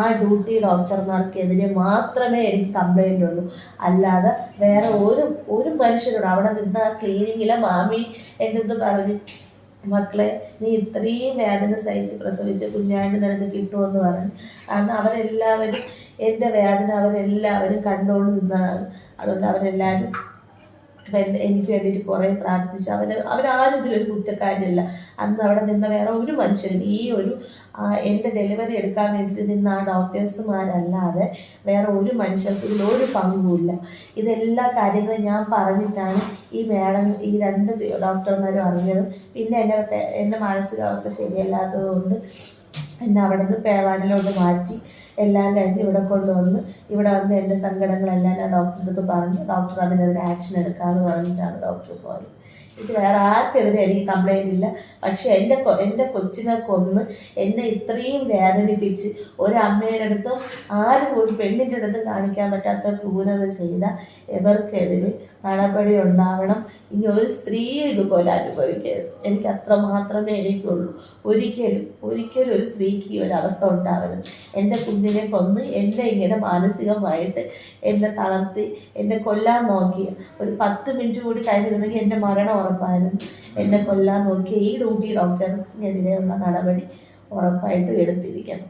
A: ആ ഡ്യൂട്ടി ഡോക്ടർമാർക്കെതിരെ മാത്രമേ എനിക്ക് കംപ്ലൈന്റ് ഉള്ളൂ. അല്ലാതെ വേറെ ഒരു ഒരു മനുഷ്യരോട് അവിടെ നിന്ന് ആ ക്ലീനിങ്ങിലെ മാമി എന്റെ അടുത്ത് പറഞ്ഞ് മക്കളെ നീ ഇത്രയും വേദന സഹിച്ച് പ്രസവിച്ച കുഞ്ഞാണ്ട് നിനക്ക് കിട്ടുമെന്ന് പറഞ്ഞു. കാരണം അവരെല്ലാവരും എന്റെ വേദന അവരെല്ലാവരും കണ്ടുകൊണ്ട് നിന്നതാണ്. അതുകൊണ്ട് അവരെല്ലാവരും എനിക്ക് വേണ്ടിയിട്ട് കുറേ പ്രാർത്ഥിച്ച് അവന് അവരാരും ഇതിലൊരു കുറ്റക്കാരനല്ല അന്ന് അവിടെ നിന്ന വേറെ ഒരു മനുഷ്യരും ഈ ഒരു എന്റെ ഡെലിവറി എടുക്കാൻ വേണ്ടിയിട്ട് നിന്ന ആ ഡോക്ടേഴ്സുമാരല്ലാതെ വേറെ ഒരു മനുഷ്യർക്ക് ഇതിലൊരു പങ്കുമില്ല. ഇതെല്ലാ കാര്യങ്ങളും ഞാൻ പറഞ്ഞിട്ടാണ് ഈ മേഡം ഈ രണ്ട് ഡോക്ടർമാരും അറിഞ്ഞത്. പിന്നെ എന്റെ എന്റെ മാനസികാവസ്ഥ ശരിയല്ലാത്തത് കൊണ്ട് എന്നെ അവിടെ നിന്ന് പേവാടിലോട്ട് മാറ്റി. എല്ലാം കഴിഞ്ഞ് ഇവിടെ കൊണ്ടുവന്ന് ഇവിടെ വന്ന് എന്റെ സങ്കടങ്ങളെല്ലാം ഞാൻ ഡോക്ടറുടെ പറഞ്ഞു. ഡോക്ടർ അതിനെതിരെ ആക്ഷൻ എടുക്കാമെന്ന് പറഞ്ഞിട്ടാണ് ഡോക്ടർ പോയത്. എനിക്ക് വേറെ ആർക്കെതിരെ എനിക്ക് കംപ്ലൈന്റ് ഇല്ല. പക്ഷേ എന്റെ എന്റെ കൊച്ചിനെ കൊന്ന് എന്നെ ഇത്രയും വേദനിപ്പിച്ച് ഒരമ്മയുടെ അടുത്തും ആരും ഒരു പെണ്ണിന്റെ അടുത്ത് കാണിക്കാൻ പറ്റാത്ത ക്രൂരത ചെയ്ത ഇവർക്കെതിരെ നടപടി ഉണ്ടാവണം. ഇനി ഒരു സ്ത്രീ ഇതുപോലെ അനുഭവിക്കരുത് എനിക്ക് അത്ര മാത്രമേ എനിക്കുള്ളൂ ഒരിക്കലും ഒരിക്കലും ഒരു സ്ത്രീക്ക് ഈ ഒരു അവസ്ഥ ഉണ്ടാവരുത്. എന്റെ കുഞ്ഞിനെ കൊന്ന് എന്നെ ഇങ്ങനെ മാനസികമായിട്ട് എന്നെ തളർത്തി എന്നെ കൊല്ലാൻ നോക്കി. ഒരു പത്ത് മിനിറ്റ് കൂടി കഴിഞ്ഞിരുന്നെങ്കിൽ എന്റെ മരണം ഉറപ്പായിരുന്നു. എന്നെ കൊല്ലാൻ നോക്കി. ഈ ഡ്യൂട്ടി ഡോക്ടർസിനെതിരെയുള്ള നടപടി ഉറപ്പായിട്ടും എടുത്തിരിക്കണം.